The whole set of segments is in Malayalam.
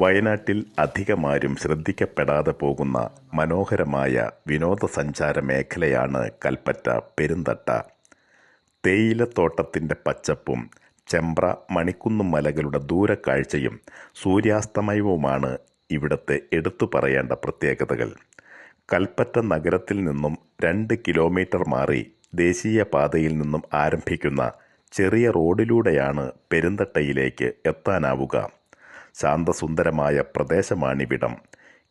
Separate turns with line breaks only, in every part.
വയനാട്ടിൽ അധികമാരും ശ്രദ്ധിക്കപ്പെടാതെ പോകുന്ന മനോഹരമായ വിനോദസഞ്ചാര മേഖലയാണ് കൽപ്പറ്റ പെരുന്തട്ട. തേയിലത്തോട്ടത്തിന്റെ പച്ചപ്പും ചെമ്പ്ര മണിക്കുന്നും മലകളുടെ ദൂരക്കാഴ്ചയും സൂര്യാസ്തമയവുമാണ് ഇവിടുത്തെ എടുത്തു പറയേണ്ട പ്രത്യേകതകൾ. കൽപ്പറ്റ നഗരത്തിൽ നിന്നും രണ്ട് കിലോമീറ്റർ മാറി ദേശീയപാതയിൽ നിന്നും ആരംഭിക്കുന്ന ചെറിയ റോഡിലൂടെയാണ് പെരുന്തട്ടയിലേക്ക് എത്താനാവുക. ശാന്തസുന്ദരമായ പ്രദേശമാണിവിടം.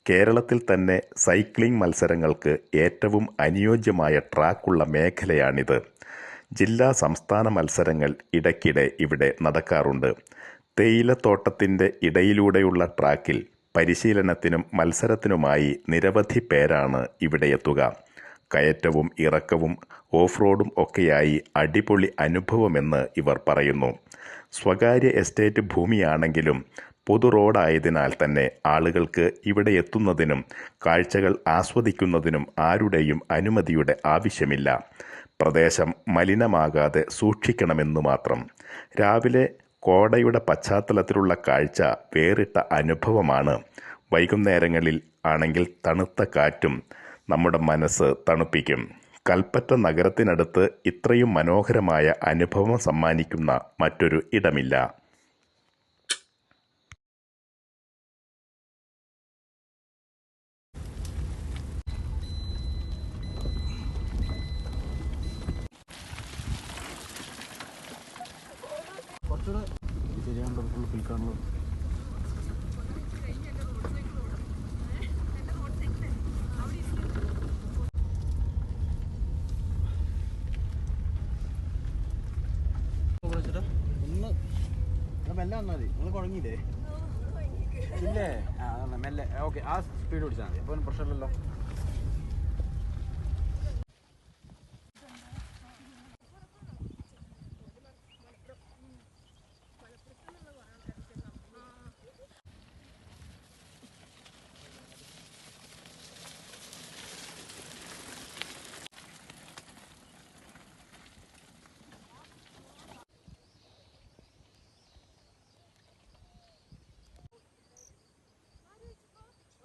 കേരളത്തിൽ തന്നെ സൈക്ലിംഗ് മത്സരങ്ങൾക്ക് ഏറ്റവും അനുയോജ്യമായ ട്രാക്കുള്ള മേഖലയാണിത്. ജില്ലാ സംസ്ഥാന മത്സരങ്ങൾ ഇടയ്ക്കിടെ ഇവിടെ നടക്കാറുണ്ട്. തേയിലത്തോട്ടത്തിന്റെ ഇടയിലൂടെയുള്ള ട്രാക്കിൽ പരിശീലനത്തിനും മത്സരത്തിനുമായി നിരവധി പേരാണ് ഇവിടെ എത്തുക. കയറ്റവും ഇറക്കവും ഓഫ് റോഡും ഒക്കെയായി അടിപൊളി അനുഭവമെന്ന് ഇവർ പറയുന്നു. സ്വകാര്യ എസ്റ്റേറ്റ് ഭൂമിയാണെങ്കിലും പൊതു റോഡായതിനാൽ തന്നെ ആളുകൾക്ക് ഇവിടെ എത്തുന്നതിനും കാഴ്ചകൾ ആസ്വദിക്കുന്നതിനും ആരുടെയും അനുമതിയുടെ ആവശ്യമില്ല. പ്രദേശം മലിനമാകാതെ സൂക്ഷിക്കണമെന്നു മാത്രം. രാവിലെ കോടയുടെ പശ്ചാത്തലത്തിലുള്ള കാഴ്ച വേറിട്ട അനുഭവമാണ്. വൈകുന്നേരങ്ങളിൽ ആണെങ്കിൽ തണുത്ത കാറ്റും നമ്മുടെ മനസ്സ് തണുപ്പിക്കും. കൽപ്പറ്റ നഗരത്തിനടുത്ത് ഇത്രയും മനോഹരമായ അനുഭവം സമ്മാനിക്കുന്ന മറ്റൊരു ഇടമില്ല.
ശരിയാണല്ലോ പിൽക്കാണുള്ളത്. ഇല്ലേ. ആ മെല്ലെ. ഓക്കെ. ആ സ്പീഡ് പിടിച്ചാൽ മതി. അപ്പോൾ പ്രശ്നമില്ലല്ലോ